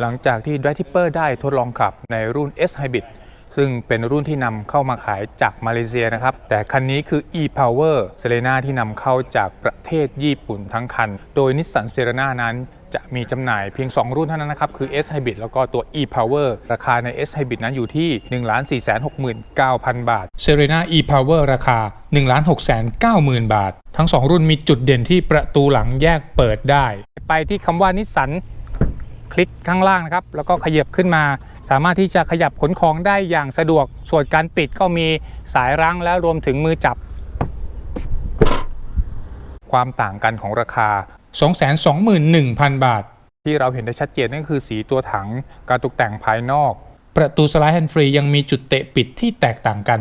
หลังจากที่ d r i v e Tipper ได้ทดลองขับในรุ่น S Hybrid ซึ่งเป็นรุ่นที่นำเข้ามาขายจากมาเลเซียนะครับ แต่คันนี้คือ e-Power Serena ที่นำเข้าจากประเทศญี่ปุ่นทั้งคัน โดยนิสสันเซ r ร n a นั้นจะมีจำหน่ายเพียง 2 รุ่นเท่านั้นนะครับ คือ S Hybrid แล้วก็ตัว e-Power ราคาใน S Hybrid นั้นอยู่ที่ 1,469,000 บาท Serena e-Power ราคา 1,690,000 บาท ทั้ง 2 รุ่นมีจุดเด่นที่ประตูหลังแยกเปิดได้ ไปที่คำว่านิสสัน คลิกข้างล่างนะครับ แล้วก็ขยับขึ้นมา สามารถที่จะขยับขนของได้อย่างสะดวก ส่วนการปิดก็มีสายรั้งและรวมถึงมือจับ ความต่างกันของราคา 221,000 บาท ที่เราเห็นได้ชัดเจนนั่นคือสีตัวถัง การตกแต่งภายนอก ประตูสไลด์แฮนด์ฟรียังมีจุดเตะปิดที่แตกต่างกัน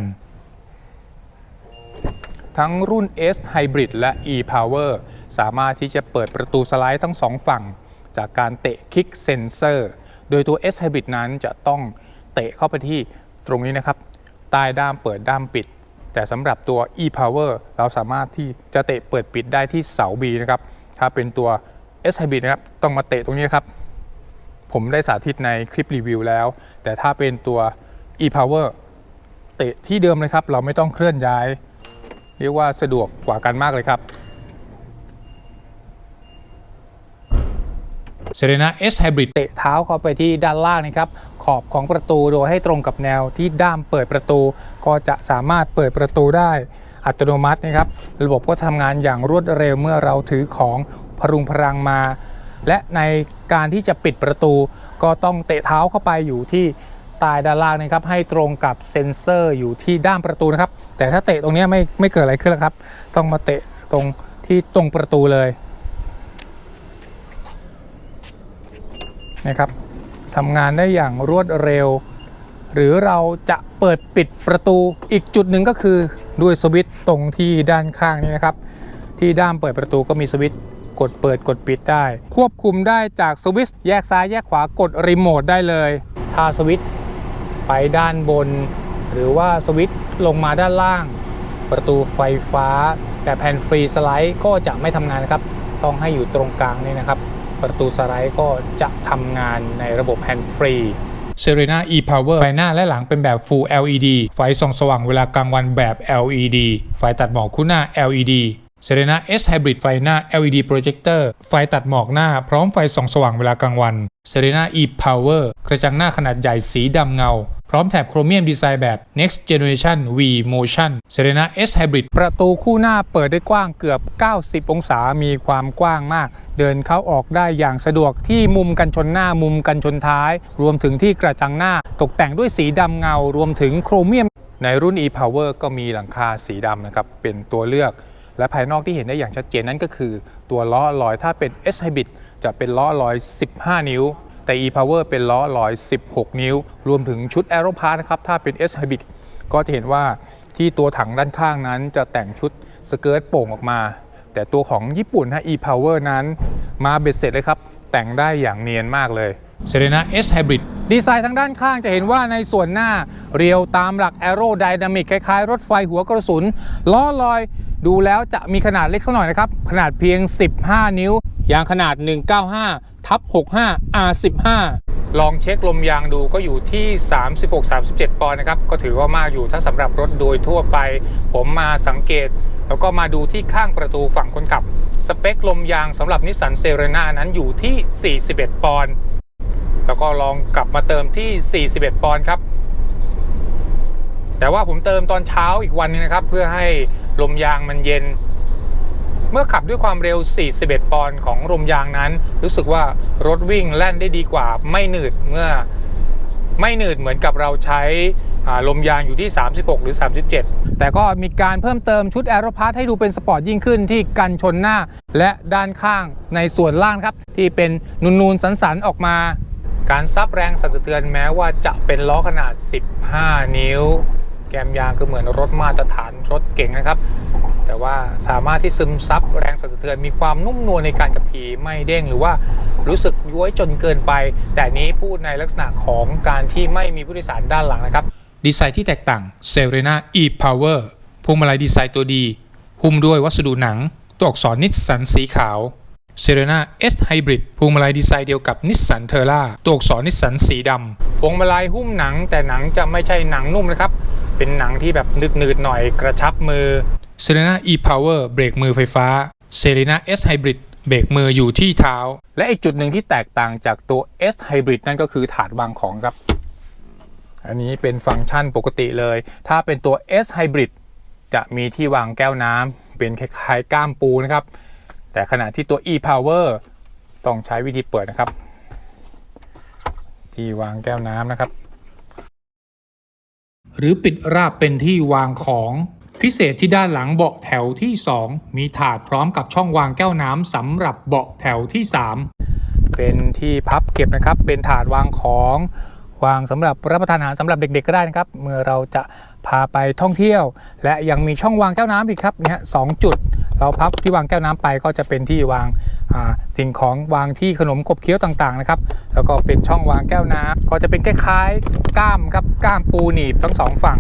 ทั้งรุ่น S Hybrid และ e-Power สามารถที่จะเปิดประตูสไลด์ทั้งสองฝั่ง จากการเตะคิกเซนเซอร์ โดยตัว S Hybrid นั้นจะต้องเตะเข้าไปที่ตรงนี้นะครับ ใต้ด้ามเปิดด้ามปิด แต่สำหรับตัว e-Power เราสามารถที่จะเตะเปิดปิดได้ที่เสา B นะครับ ถ้าเป็นตัว S Hybrid นะครับ ต้องมาเตะตรงนี้ครับ ผมได้สาธิตในคลิปรีวิวแล้ว แต่ถ้าเป็นตัว e-Power เตะที่เดิมเลยครับ เราไม่ต้องเคลื่อนย้าย เรียกว่าสะดวกกว่ากันมากเลยครับ Serena S Hybrid เตะเท้าเข้าไปที่ด้านล่างนะครับ ขอบของประตูโดยให้ตรงกับแนวที่ด้ามเปิดประตู ก็จะสามารถเปิดประตูได้อัตโนมัตินะครับ ระบบก็ทำงานอย่างรวดเร็วเมื่อเราถือของพรุงพรังมา และในการที่จะปิดประตู ก็ต้องเตะเท้าเข้าไปอยู่ที่ใตายด้านล่างนะครับให้ตรงกับเซ็นเซอร์อยู่ที่ด้ามประตูนะครับ แต่ถ้าเตะตรงนี้ไม่ไม่เกิดอะไรขึ้นแล้วครับ ต้องมาเตะตรงที่ตรงประตูเลย นะครับทำงานได้อย่างรวดเร็ว หรือเราจะเปิดปิดประตูอีกจุดหนึ่งก็คือด้วยสวิตช์ตรงที่ด้านข้างนี้นะครับ ที่ด้ามเปิดประตูก็มีสวิตช์กดเปิดกดปิดได้ ควบคุมได้จากสวิตช์แยกซ้ายแยกขวากดรีโมทได้เลย ถ้าสวิตช์ไปด้านบน หรือว่าสวิตช์ลงมาด้านล่าง ประตูไฟฟ้าแบบแผ่นฟรีสไลด์ก็จะไม่ทำงานนะครับ ต้องให้อยู่ตรงกลางนี่นะครับ ประตูสไลด์ก็จะทำงานในระบบแฮนด์ฟรี Serena e-Power ไฟหน้าและหลังเป็นแบบ Full LED ไฟส่องสว่างเวลากลางวันแบบ LED ไฟตัดหมอกคู่หน้า LED Serena S Hybrid ไฟหน้า LED Projector ไฟตัดหมอกหน้าพร้อมไฟส่องสว่างเวลากลางวัน Serena e-Power กระจังหน้าขนาดใหญ่สีดำเงา พร้อมแถบโครเมียมดีไซน์แบบ Next Generation V Motion Serena S Hybrid ประตูคู่หน้าเปิดได้กว้างเกือบ 90 องศา มีความกว้างมาก เดินเข้าออกได้อย่างสะดวกที่มุมกันชนหน้ามุมกันชนท้าย รวมถึงที่กระจังหน้า ตกแต่งด้วยสีดำเงา รวมถึงโครเมียม ในรุ่น e-power ก็มีหลังคาสีดำนะครับ เป็นตัวเลือก และภายนอกที่เห็นได้อย่างชัดเจนนั่นก็คือ ตัวล้อลอยถ้าเป็น S Hybrid จะเป็นล้อลอย 15 นิ้ว แต่ e-power เป็นล้อลอย 16 นิ้ว รวมถึงชุด aero part นะครับถ้าเป็น S Hybrid ก็จะเห็นว่าที่ตัวถังด้านข้างนั้นจะแต่งชุดสเกิร์ตโป่งออกมา แต่ตัวของญี่ปุ่นนะ e-power นั้นมาเบ็ดเสร็จเลยครับ แต่งได้อย่างเนียนมากเลย Serena S Hybrid ดีไซน์ทางด้านข้างจะเห็นว่าในส่วนหน้าเรียวตามหลัก Aerodynamic คล้ายๆ รถไฟหัวกระสุน ล้อลอยดูแล้วจะมีขนาดเล็กสักหน่อยนะครับ ขนาดเพียง 15 นิ้ว ยางขนาด 195 ทับ65 R15 ลองเช็คลมยางดูก็อยู่ที่ 36-37 ปอนด์นะครับ ก็ถือว่ามากอยู่ถ้าสำหรับรถโดยทั่วไป ผมมาสังเกต แล้วก็มาดูที่ข้างประตูฝั่งคนขับ สเปคลมยางสำหรับนิสสันเซเรนานั้นอยู่ที่ 41 ปอนด์แล้วก็ลองกลับมาเติมที่ 41 ปอนด์ครับ แต่ว่าผมเติมตอนเช้าอีกวันนึงนะครับ เพื่อให้ลมยางมันเย็น เมื่อขับด้วยความเร็ว 41 ปอนด์ของลมยางนั้น รู้สึกว่ารถวิ่งแล่นได้ดีกว่าไม่หนืดเมื่อไม่หนืดเหมือนกับเราใช้ลมยางอยู่ที่ 36 หรือ 37 แต่ก็มีการเพิ่มเติมชุดแอโรพาร์ทให้ดูเป็นสปอร์ตยิ่งขึ้นที่กันชนหน้าและด้านข้างในส่วนล่างครับ ที่เป็นนูนๆสันๆ ออกมา การซับแรงสั่นสะเทือนแม้ว่าจะเป็นล้อขนาด 15 นิ้ว แกมยางก็เหมือนรถมาตรฐานรถเก่งนะครับ แต่ว่าสามารถที่ซึมซับแรงสั่นสะเทือนมีความนุ่มนวลในการขับขี่ไม่เด้งหรือว่ารู้สึกย้วยจนเกินไป แต่นี้พูดในลักษณะของการที่ไม่มีผู้โดยสารด้านหลังนะครับ ดีไซน์ที่แตกต่าง Serena e-Power พวงมาลัยดีไซน์ตัวดี หุ้มด้วยวัสดุหนัง ตัวอักษรนิสสันสีขาว Serena S Hybrid พวงมาลัยดีไซน์เดียวกับ Nissan Terra ตัวอักษรนิสสันสีดำพวงมาลัยหุ้มหนังแต่หนังจะไม่ใช่หนังนุ่มนะครับ เป็นหนังที่แบบหนืดๆหน่อยกระชับมือ Serena e-Power เบรกมือไฟฟ้า Serena S Hybrid เบรกมืออยู่ที่เท้า และอีกจุดหนึ่งที่แตกต่างจากตัว S Hybrid นั่นก็คือถาดวางของครับ อันนี้เป็นฟังก์ชันปกติเลย ถ้าเป็นตัว S Hybrid จะมีที่วางแก้วน้ำเป็นคล้ายๆก้ามปูนะครับ แต่ขณะที่ตัว e-power ต้องใช้วิธีเปิดนะครับ ที่วางแก้วน้ำนะครับ หรือปิดราบเป็นที่วางของพิเศษที่ด้านหลังเบาะแถวที่ 2 มีถาดพร้อมกับช่องวางแก้วน้ำสำหรับเบาะแถวที่ 3 เป็นที่พับเก็บนะครับ เป็นถาดวางของวางสำหรับรับประทานอาหารสำหรับเด็กๆก็ได้นะครับ เมื่อเราจะพาไปท่องเที่ยว และยังมีช่องวางแก้วน้ำอีกครับเนี่ยสองจุด เราพับที่วางแก้วน้ำไปก็จะเป็นที่วาง สิ่งของวางที่ขนมขบเคี้ยวต่างๆนะครับแล้วก็เป็นช่องวางแก้วน้ำก็จะเป็นคล้ายๆก้ามครับก้ามปูหนีบทั้งสองฝั่ง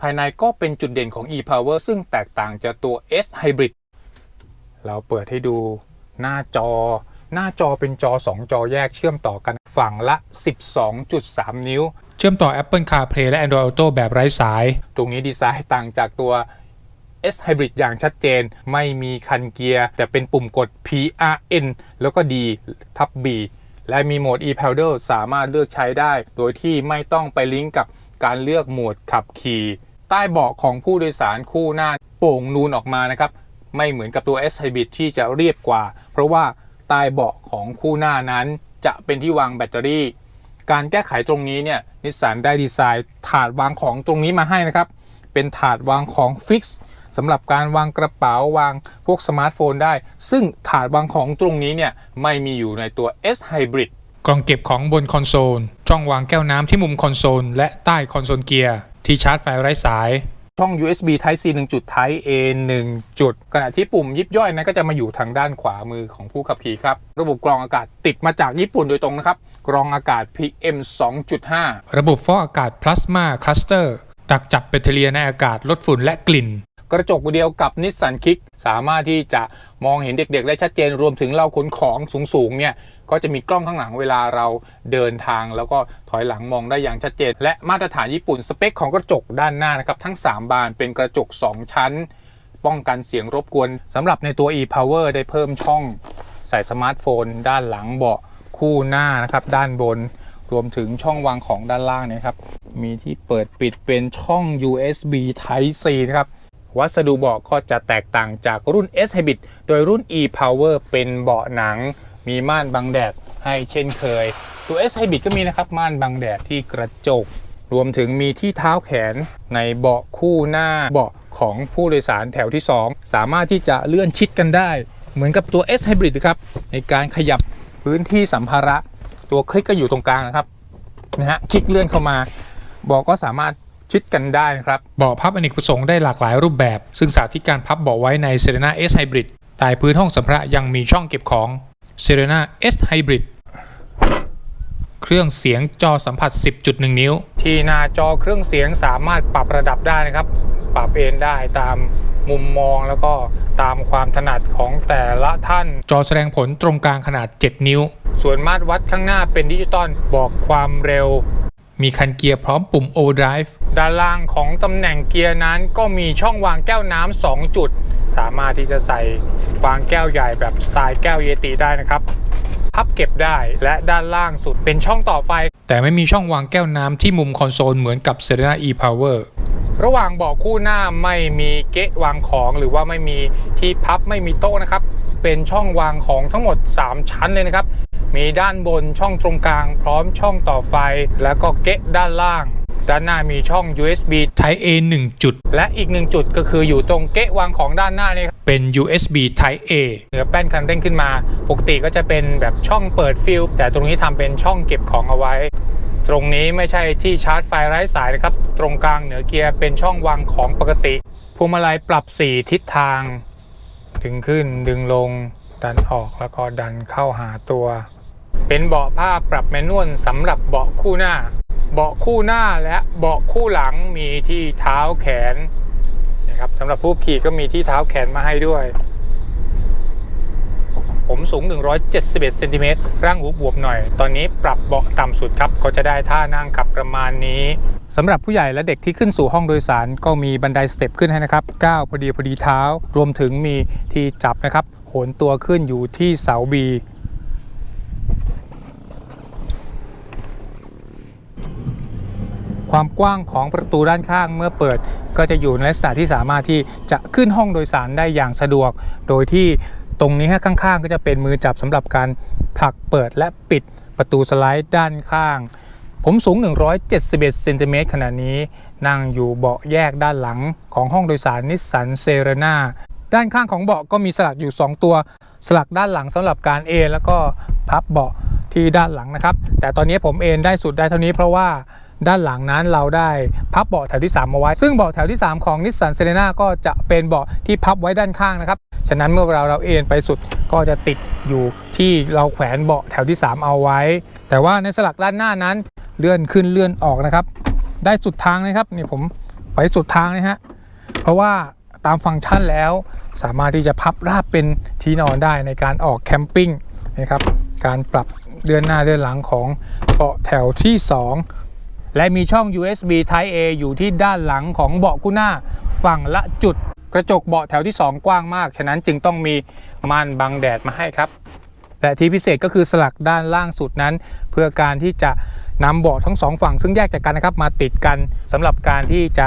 ภายในก็เป็นจุดเด่นของ e-power ซึ่งแตกต่างจากตัว S hybrid เราเปิดให้ดูหน้าจอ หน้าจอเป็นจอ 2 จอแยกเชื่อมต่อกันฝั่งละ 12.3 นิ้ว เชื่อมต่อ Apple CarPlay และ Android Auto แบบไร้สาย ตรงนี้ดีไซน์ต่างจากตัว S Hybrid อย่างชัดเจน ไม่มีคันเกียร์ แต่เป็นปุ่มกด PRN แล้วก็ D ทับ B และมีโหมด e-pedal สามารถเลือกใช้ได้ โดยที่ไม่ต้องไปลิงก์กับการเลือกโหมดขับขี่ใต้เบาะของผู้โดยสารคู่หน้าโป่งนูนออกมานะครับ ไม่เหมือนกับตัว S Hybrid ที่จะเรียบกว่า เพราะว่าใต้เบาะของคู่หน้านั้น จะเป็นที่วางแบตเตอรี่ การแก้ไขตรงนี้เนี่ยนิสสันได้ดีไซน์ถาดวางของตรงนี้มาให้นะครับ เป็นถาดวางของฟิกซ์ สำหรับการวางกระเป๋าวางพวกสมาร์ทโฟนได้ ซึ่งถาดวางของตรงนี้เนี่ยไม่มีอยู่ในตัว S Hybrid กล่องเก็บของบนคอนโซลช่องวางแก้วน้ำที่มุมคอนโซลและใต้คอนโซลเกียร์ที่ชาร์จไฟไร้สาย ช่อง USB Type C 1จุด Type A 1จุด ขณะที่ปุ่มยิบย่อยนั้นก็จะมาอยู่ทางด้านขวามือของผู้ขับขี่ครับ ระบบกรองอากาศติดมาจากญี่ปุ่นโดยตรงนะครับ กรองอากาศ PM 2.5 ระบบฟอกอากาศพลาสมาคลัสเตอร์ดักจับแบคทีเรียในอากาศลดฝุ่นและกลิ่น กระจกเดียวกับนิสสันคิกสามารถที่จะมองเห็นเด็กๆ ได้ชัดเจนรวมถึงเราขนของสูงๆเนี่ยก็จะมีกล้องข้างหลังเวลาเราเดินทาง แล้วก็ถอยหลังมองได้อย่างชัดเจน และมาตรฐานญี่ปุ่นสเปคของกระจกด้านหน้านะครับทั้ง 3 บานเป็นกระจก 2 ชั้น ป้องกันเสียงรบกวนสำหรับในตัว e-power ได้เพิ่มช่องใส่สมาร์ทโฟน ด้านหลังเบาะคู่หน้านะครับด้านบนรวมถึงช่องวางของด้านล่างเนี่ยครับมีที่เปิดปิดเป็นช่อง USB Type C นะครับ วัสดุเบาะก็จะแตกต่างจากรุ่น S Hybrid โดยรุ่น e-Power เป็นเบาะหนัง มีม่านบังแดดให้เช่นเคย ตัว S Hybrid ก็มีนะครับม่านบังแดดที่กระจก รวมถึงมีที่เท้าแขนในเบาะคู่หน้าเบาะของผู้โดยสารแถวที่ 2 สามารถที่จะเลื่อนชิดกันได้ เหมือนกับตัว S Hybrid นะครับในการขยับพื้นที่สัมภาระ ตัวคลิกก็อยู่ตรงกลางนะครับนะฮะคลิกเลื่อนเข้ามาเบอกก็สามารถ ชิดกันได้นะครับเบาะพับอเนกประสงค์ได้หลากหลายรูปแบบ ซึ่งสาธิตการพับเบาะไว้ใน Serena S Hybrid ใต้พื้นห้องสัมภาระยังมีช่องเก็บของ Serena S Hybrid เครื่องเสียงจอสัมผัส 10.1 นิ้ว ที่หน้าจอเครื่องเสียงสามารถปรับระดับได้นะครับ ปรับเอนได้ตามมุมมองแล้วก็ตามความถนัดของแต่ละท่าน จอแสดงผลตรงกลางขนาด 7 นิ้ว ส่วนมาตรวัดข้างหน้าเป็นดิจิตอลบอกความเร็ว มีคันเกียร์พร้อมปุ่ม O Drive ด้านล่างของตำแหน่งเกียร์นั้นก็มีช่องวางแก้วน้ำ2จุด สามารถที่จะใส่วางแก้วใหญ่แบบสไตล์แก้วเยติได้นะครับพับเก็บได้และด้านล่างสุดเป็นช่องต่อไฟ แต่ไม่มีช่องวางแก้วน้ำที่มุมคอนโซลเหมือนกับ Serena e-Power ระหว่างเบาะคู่หน้าไม่มีเกะวางของหรือว่าไม่มีที่พับไม่มีโต๊ะนะครับ เป็นช่องวางของทั้งหมด 3 ชั้นเลยนะครับ มีด้านบนช่องตรงกลาง พร้อมช่องต่อไฟ แล้วก็เกะด้านล่าง ด้านหน้ามีช่อง USB Type A 1 จุด และอีก 1 จุดก็คืออยู่ตรงเกะวางของด้านหน้านี่ครับเป็น USB Type A เหนือแป้นคันเร่งขึ้นมา ปกติก็จะเป็นแบบช่องเปิดฟิลแต่ตรงนี้ทำเป็นช่องเก็บของเอาไว้ตรงนี้ไม่ใช่ที่ชาร์จไฟไร้สายนะครับ ตรงกลางเหนือเกียร์เป็นช่องวางของปกติพวงมาลัยปรับ 4 ทิศทาง ดึงขึ้นดึงลง ดันออกแล้วก็ดันเข้าหาตัว เป็นเบาะผ้าปรับแมนนวลสำหรับเบาะคู่หน้า เบาะคู่หน้าและเบาะคู่หลังมีที่เท้าแขนนะครับสำหรับผู้ขี่ก็มีที่เท้าแขนมาให้ด้วย ผมสูง 171เซนติเมตรร่างอวบๆหน่อย ตอนนี้ปรับเบาะต่ำสุดครับ ก็จะได้ท่านั่งขับประมาณนี้สำหรับผู้ใหญ่และเด็กที่ขึ้นสู่ห้องโดยสารก็มีบันไดสเต็ปขึ้นให้นะครับก้าวพอดีพอดีเท้า รวมถึงมีที่จับนะครับโหนตัวขึ้นอยู่ที่เสาบี ความกว้างของประตูด้านข้างเมื่อเปิด ก็จะอยู่ในลักษณะที่สามารถที่จะขึ้นห้องโดยสารได้อย่างสะดวก โดยที่ตรงนี้ข้างๆ ก็จะเป็นมือจับสำหรับการผลักเปิดและปิดประตูสไลด์ด้านข้าง ผมสูง 171เซนติเมตรขณะนี้ นั่งอยู่เบาะแยกด้านหลังของห้องโดยสารนิสสันเซเรนาด้านข้างของเบาะก็มีสลักอยู่ 2 ตัว สลักด้านหลังสำหรับการเอนแล้วก็พับเบาะที่ด้านหลังนะครับ แต่ตอนนี้ผมเอนได้สุดได้เท่านี้เพราะว่า ด้านหลังนั้นเราได้พับเบาะแถวที่ 3 มาไว้ ซึ่งเบาะแถวที่ 3 ของ Nissan Serena ก็จะเป็นเบาะที่พับไว้ด้านข้างนะครับ ฉะนั้นเมื่อเราเราเอนไปสุดก็จะติดอยู่ที่เราแขวนเบาะแถวที่ 3 เอาไว้ แต่ว่าในสลักด้านหน้านั้นเลื่อนขึ้นเลื่อนออกนะครับ ได้สุดทางนะครับนี่ผมไปสุดทางนะฮะเพราะว่าตามฟังก์ชันแล้วสามารถที่จะพับราบเป็นที่นอนได้ในการออกแคมปิ้งนะครับการปรับเลื่อนหน้าเลื่อนหลังของเบาะแถวที่ 2 และมีช่อง USB Type A อยู่ที่ด้านหลังของเบาะคู่หน้าฝั่งละจุด กระจกเบาะแถวที่ 2 กว้างมาก ฉะนั้นจึงต้องมีม่านบังแดดมาให้ครับ และที่พิเศษก็คือสลักด้านล่างสุดนั้น เพื่อการที่จะนำเบาะทั้งสองฝั่งซึ่งแยกจากกันนะครับมาติดกันสำหรับการที่จะ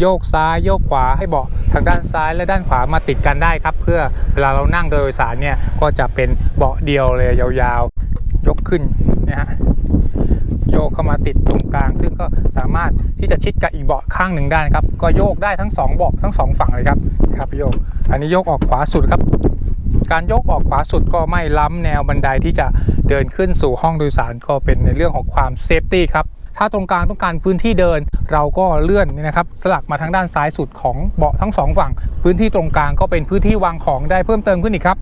โยกซ้ายโยกขวาให้เบาะทางด้านซ้ายและด้านขวามาติดกันได้ครับ เพื่อเวลาเรานั่งโดยสารเนี่ยก็จะเป็นเบาะเดียวเลยยาวๆ ยกขึ้นนะฮะ โยกเข้ามาติดตรงกลาง ซึ่งก็สามารถที่จะชิดกับอีกเบาะข้างหนึ่งได้นะครับ ก็โยกได้ทั้งสองเบาะทั้งสองฝั่งเลยครับนะครับโยก อันนี้โยกออกขวาสุดครับ การโยกออกขวาสุดก็ไม่ล้ำแนวบันไดที่จะเดินขึ้นสู่ห้องโดยสารก็เป็นในเรื่องของความเซฟตี้ครับถ้าตรงกลางต้องการพื้นที่เดิน เราก็เลื่อนนี่นะครับสลักมาทางด้านซ้ายสุดของเบาะทั้งสองฝั่ง พื้นที่ตรงกลางก็เป็นพื้นที่วางของได้เพิ่มเติมขึ้นอีกครับ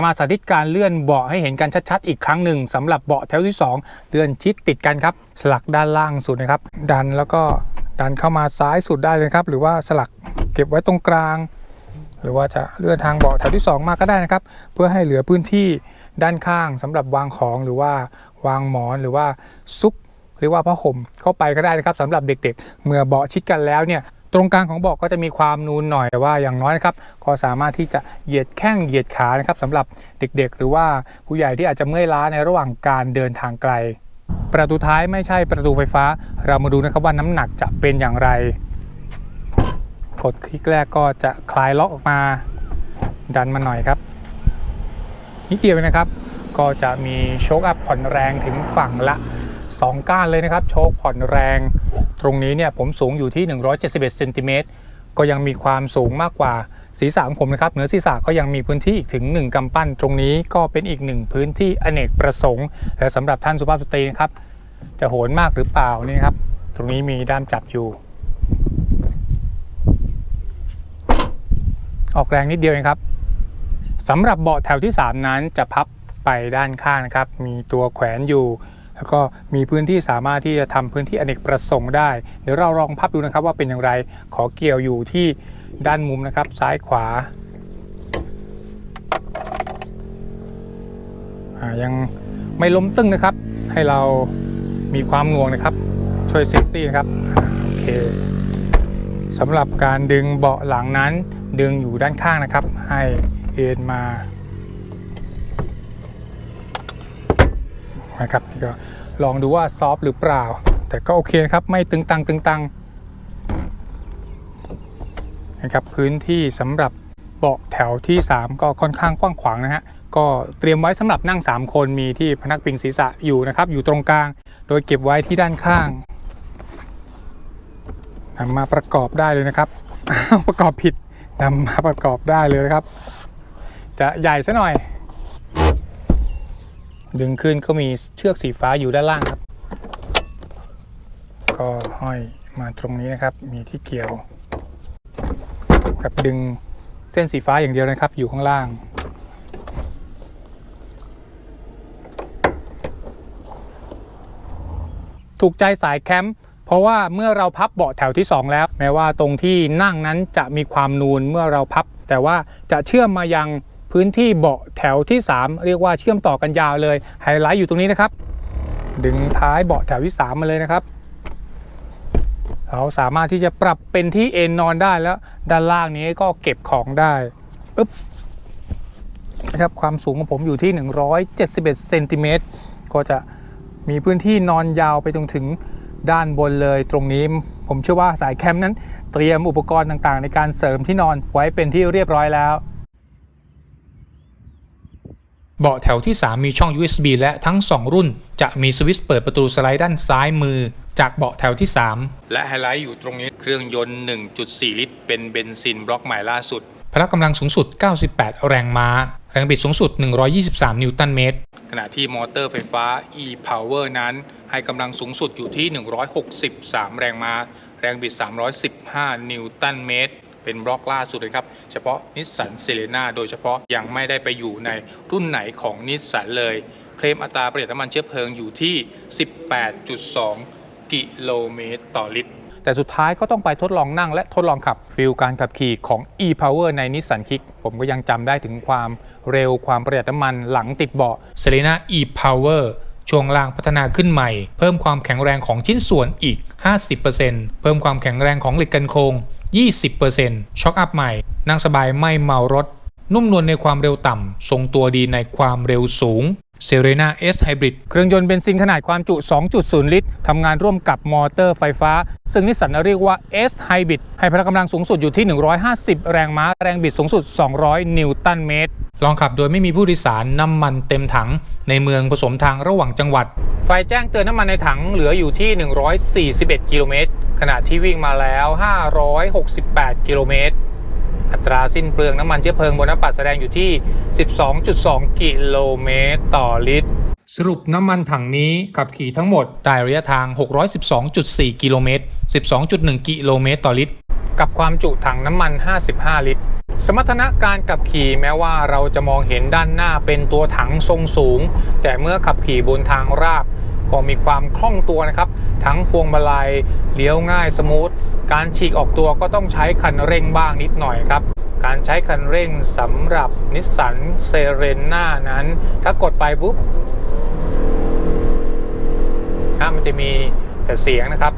จะมาสาธิตการเลื่อนเบาะให้เห็นกันชัดๆ อีกครั้งหนึ่งสำหรับเบาะแถวที่ 2 เลื่อนชิดติดกันครับ สลักด้านล่างสุดนะครับ ดันแล้วก็ดันเข้ามาซ้ายสุดได้เลยครับ หรือว่าสลักเก็บไว้ตรงกลาง หรือว่าจะเลื่อนทางเบาะแถวที่ 2 มาก็ได้นะครับ เพื่อให้เหลือพื้นที่ด้านข้างสำหรับวางของหรือว่าวางหมอนหรือว่าซุกหรือว่าผ้าห่มเข้าไปก็ได้นะครับสำหรับเด็กๆ เมื่อเบาะชิดกันแล้วเนี่ย ตรงกลางของเบาะก็จะมีความนูนหน่อยแต่ว่าอย่างน้อยนะครับก็สามารถที่จะเหยียดแข้งเหยียดขานะครับสำหรับเด็กๆ หรือว่าผู้ใหญ่ที่อาจจะเมื่อยล้าในระหว่างการเดินทางไกล ประตูท้ายไม่ใช่ประตูไฟฟ้า เรามาดูนะครับว่าน้ำหนักจะเป็นอย่างไร กดคลิกแรกก็จะคลายล็อกออกมา ดันมาหน่อยครับนิดเดียวเองนะครับ ก็จะมีโชคอัพผ่อนแรงถึงฝั่งละ 2 ก้านเลยนะครับ โชคผ่อนแรง ตรงนี้เนี่ยผมสูงอยู่ที่ 171เซนติเมตรก็ยังมีความสูงมากกว่าศีรษะของผมนะครับเหนือศีรษะก็ยังมีพื้นที่อีกถึง 1กำปั้น ตรงนี้ก็เป็นอีกหนึ่งพื้นที่อเนกประสงค์ และสำหรับท่านสุภาพสตรีนะครับ จะโหนมากหรือเปล่านี่ครับ ตรงนี้มีด้ามจับอยู่ ออกแรงนิดเดียวเองครับสำหรับเบาะแถวที่ 3 นั้นจะพับไปด้านข้างนะครับ มีตัวแขวนอยู่ แล้วก็มีพื้นที่สามารถที่จะทำพื้นที่อเนกประสงค์ได้ เดี๋ยวเราลองพับดูนะครับว่าเป็นอย่างไรขอเกี่ยวอยู่ที่ด้านมุมนะครับ ซ้ายขวาอายังไม่ล้มตึ้งนะครับ ให้เรามีความงวงนะครับ ช่วยเซฟตี้นะครับโอเคสำหรับการดึงเบาะหลังนั้น ดึงอยู่ด้านข้างนะครับ ให้เอ็นมา นะครับก็ลองดูว่าซอฟหรือเปล่า แต่ก็โอเคครับไม่ตึงตังตึงตังนะครับพื้นที่สำหรับเบาะแถวที่ 3 ก็ค่อนข้างกว้างขวางนะฮะก็เตรียมไว้สำหรับนั่ง 3 คนมีที่พนักพิงศีรษะอยู่นะครับ อยู่ตรงกลาง โดยเก็บไว้ที่ด้านข้างนำมาประกอบได้เลยนะครับประกอบผิดนำมาประกอบได้เลยนะครับ จะใหญ่ซะหน่อย ดึงขึ้นก็มีเชือกสีฟ้าอยู่ด้านล่างครับ ก็ห้อยมาตรงนี้นะครับ มีที่เกี่ยว กับดึงเส้นสีฟ้าอย่างเดียวนะครับ อยู่ข้างล่าง ถูกใจสายแคมป์เพราะว่าเมื่อเราพับเบาะแถวที่ 2 แล้ว แม้ว่าตรงที่นั่งนั้นจะมีความนูนเมื่อเราพับ แต่ว่าจะเชื่อมมายัง พื้นที่เบาะแถวที่ 3 เรียกว่าเชื่อมต่อกันยาวเลยไฮไลท์อยู่ตรงนี้นะครับ ดึงท้ายเบาะแถวที่ 3 มาเลยนะครับ เราสามารถที่จะปรับเป็นที่เอนนอนได้แล้ว ด้านล่างนี้ก็เก็บของได้อึ๊บนะครับความสูงของผมอยู่ที่ 171เซนติเมตรก็จะมีพื้นที่นอนยาวไปจนถึงด้านบนเลยตรงนี้ผมเชื่อว่าสายแคมป์นั้น เตรียมอุปกรณ์ต่างๆ ในการเสริมที่นอนไว้เป็นที่เรียบร้อยแล้ว เบาะแถวที่ 3 มีช่อง USB และทั้ง 2 รุ่น จะมีสวิตช์เปิดประตูสไลด์ด้านซ้ายมือ จากเบาะแถวที่ 3 และไฮไลท์อยู่ตรงนี้เครื่องยนต์ 1.4 ลิตร เป็นเบนซินบล็อกใหม่ล่าสุด พละกำลังสูงสุด 98 แรงม้า แรงบิดสูงสุด 123 นิวตันเมตร ขณะที่มอเตอร์ไฟฟ้า e-power นั้น ให้กำลังสูงสุดอยู่ที่ 163 แรงม้า แรงบิด 315 นิวตันเมตร เป็นบล็อกล่าสุดเลยครับ เฉพาะนิสสันเซเลนาโดยเฉพาะยังไม่ได้ไปอยู่ในรุ่นไหนของนิสสันเลย เคลมอัตราประหยัดน้ำมันเชื้อเพลิงอยู่ที่ 18.2 กิโลเมตรต่อลิตรแต่สุดท้ายก็ต้องไปทดลองนั่งและทดลองขับฟิลการขับขี่ของ e-power ใน Nissan Kick ผมก็ยังจำได้ถึงความเร็วความประหยัดน้ำมันหลังติดเบาะ Selena e-power ช่วงล่างพัฒนาขึ้นใหม่ เพิ่มความแข็งแรงของชิ้นส่วนอีก 50%เพิ่มความแข็งแรงของเหล็กกันโครง 20%ช็อคอัพใหม่ นั่งสบายไม่เมารถ นุ่มนวลในความเร็วต่ำ ทรงตัวดีในความเร็วสูง Serena S Hybrid เครื่องยนต์เบนซินขนาดความจุ 2.0 ลิตร ทำงานร่วมกับมอเตอร์ไฟฟ้า ซึ่งนิสสันเรียกว่า S Hybrid ให้พละกำลังสูงสุดอยู่ที่ 150 แรงม้า แรงบิดสูงสุด 200 นิวตันเมตร ลองขับโดยไม่มีผู้โดยสารน้ำมันเต็มถัง ในเมืองผสมทางระหว่างจังหวัด ไฟแจ้งเตือนน้ำมันในถังเหลืออยู่ที่ 141 กิโลเมตร ขณะที่วิ่งมาแล้ว 568 กิโลเมตร อัตราสิ้นเปลืองน้ำมันเชื้อเพลิงบนหน้าปัดแสดงอยู่ที่ 12.2 กิโลเมตรต่อลิตร สรุปน้ำมันถังนี้ขับขี่ทั้งหมดได้ระยะทาง 612.4 กิโลเมตร 12.1 กิโลเมตรต่อลิตร กับความจุถังน้ำมัน 55 ลิตร สมรรถนะการขับขี่แม้ว่าเราจะมองเห็นด้านหน้าเป็นตัวถังทรงสูง แต่เมื่อขับขี่บนทางราบก็มีความคล่องตัวนะครับ ทั้งพวงมาลัยเลี้ยวง่ายสมูท การฉีกออกตัวก็ต้องใช้คันเร่งบ้างนิดหน่อยครับ การใช้คันเร่งสำหรับนิสสันเซเรน่านั้น ถ้ากดไปปุ๊บนะมันจะมีแต่เสียงนะครับ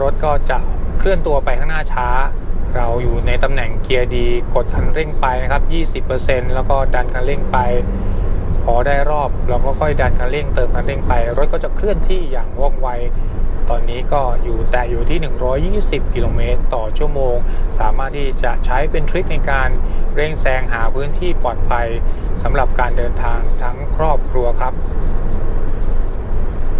รถก็จะเคลื่อนตัวไปข้างหน้าช้า เราอยู่ในตำแหน่งเกียร์ดี กดคันเร่งไปนะครับ 20%แล้วก็ดันคันเร่งไป พอได้รอบเราก็ค่อยดันคันเร่งเติมคันเร่งไป รถก็จะเคลื่อนที่อย่างว่องไว ตอนนี้ก็อยู่แต่อยู่ที่ 120 กิโลเมตรต่อชั่วโมง สามารถที่จะใช้เป็นทริคในการเร่งแซงหาพื้นที่ปลอดภัยสำหรับการเดินทางทั้งครอบครัวครับ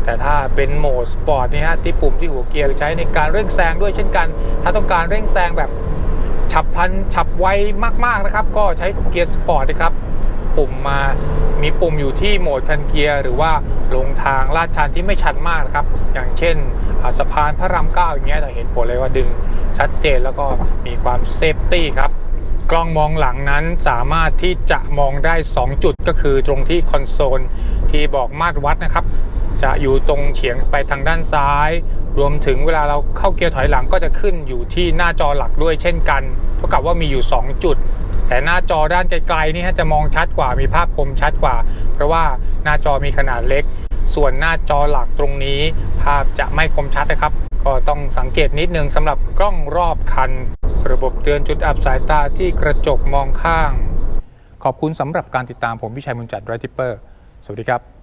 แต่ถ้าเป็นโหมดสปอร์ตนี่ฮะที่ปุ่มที่หัวเกียร์ใช้ในการเร่งแซงด้วยเช่นกัน ถ้าต้องการเร่งแซงแบบฉับพลันฉับไวมากๆนะครับ ก็ใช้เกียร์สปอร์ตนะครับ ปุ่มมามีปุ่มอยู่ที่โหมดคันเกียร์หรือว่า ลงทางลาดชันที่ไม่ชันมากนะครับ อย่างเช่นสะพานพระรามเก้าอย่างเงี้ยจะเห็นผลเลยว่าดึงชัดเจนแล้วก็มีความเซฟตี้ครับกล้องมองหลังนั้นสามารถที่จะมองได้ 2 จุดก็คือตรงที่คอนโซลที่บอกมาตรวัดนะครับ จะอยู่ตรงเฉียงไปทางด้านซ้าย รวมถึงเวลาเราเข้าเกียร์ถอยหลังก็จะขึ้นอยู่ที่หน้าจอหลักด้วยเช่นกันเท่ากับว่ามีอยู่ 2 จุด แต่หน้าจอด้านไกลๆนี่ฮะจะมองชัดกว่ามีภาพคมชัดกว่า เพราะว่าหน้าจอมีขนาดเล็ก ส่วนหน้าจอหลักตรงนี้ ภาพจะไม่คมชัดนะครับ ก็ต้องสังเกตนิดนึงสำหรับกล้องรอบคัน ระบบเตือนจุดอับสายตาที่กระจกมองข้าง ขอบคุณสำหรับการติดตามผมพิชัยมุนจัดไรทิปเปอร์ สวัสดีครับ